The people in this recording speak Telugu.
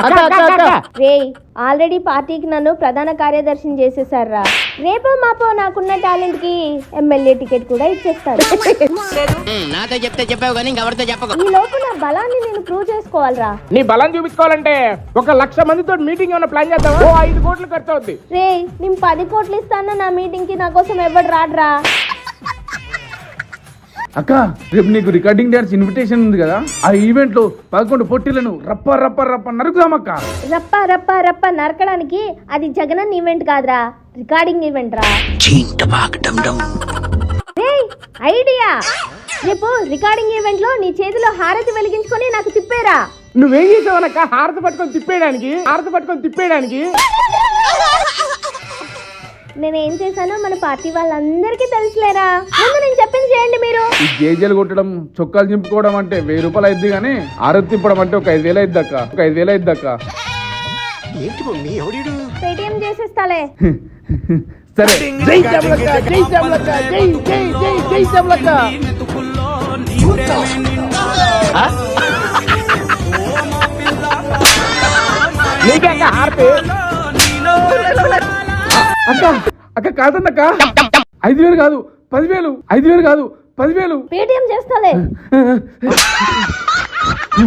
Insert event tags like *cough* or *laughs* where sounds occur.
అక్క అక్క అక్క. రే ఆల్రెడీ పార్టీకి నన్ను ప్రధాన కార్యదర్శిని చేసేసారా రేపో మాపో నాకున్న టాలెంట్కి ఎమ్మెల్యే టికెట్ కూడా ఇచ్చేస్తారు. నాతో చెప్తే చెప్పావు కానీ ఇంకెవరితో చెప్పకు. ఈ లోపు నా బలాన్ని నేను ప్రూవ్ చేసుకోవాలరా. నీ బలం చూపించుకోవాలంటే ఒక లక్ష మందితో మీటింగ్ ఏమైనా ప్లాన్ చేద్దామా? ఓ ఐదు కోట్లు ఖర్చు అవుద్ది రే నేను పది కోట్లు ఇస్తాను నా మీటింగ్కి నా కోసం ఎవడు రాడ్రా? అక్క రేపు నీకు రికార్డింగ్ డాన్స్ ఇన్విటేషన్ ఉంది కదా ఆ ఈవెంట్లో పదకొండు పొట్టిలను రప్ప రప్ప రప్ప నరుకుదామక్క. రప్ప రప్ప రప్ప నరకడానికి అది జగనన్న ఈవెంట్ కాదురా రికార్డింగ్ ఈవెంట్ రా. ఐడియా. రేపు రికార్డింగ్ ఈవెంట్లో నీ చేతిలో హారతి వెలిగించుకొని నాకు తిప్పేరా. నువ్వేం చేసావనక్క? హారతి పట్టుకొని తిప్పేయడానికి? హారతి పట్టుకొని తిప్పేయడానికి? నేను ఏం చేశానో మన పార్టీ వాళ్ళందరికీ తెలుసులేరా. ముందు చేయండి మీరు. ఈ గేజీలు కొట్టడం చొక్కాలు చింపుకోవడం అంటే వెయ్యి రూపాయలు అయింది కానీ ఆరతి తిప్పడం అంటే ఒక ఐదు వేలు అయింది అక్క. ఒక ఐదు వేలు అయింది అక్క. పేటిఎం చేసేస్తాలే. *laughs* సరే. జై జై జై జై జై జై అక్క అక్క కాదన్నక్క. ఐదు వేలు కాదు. పదివేలు ఐదు వేలు కాదు పదివేలు. పేటిఎం చేస్తాలే. *laughs* *laughs*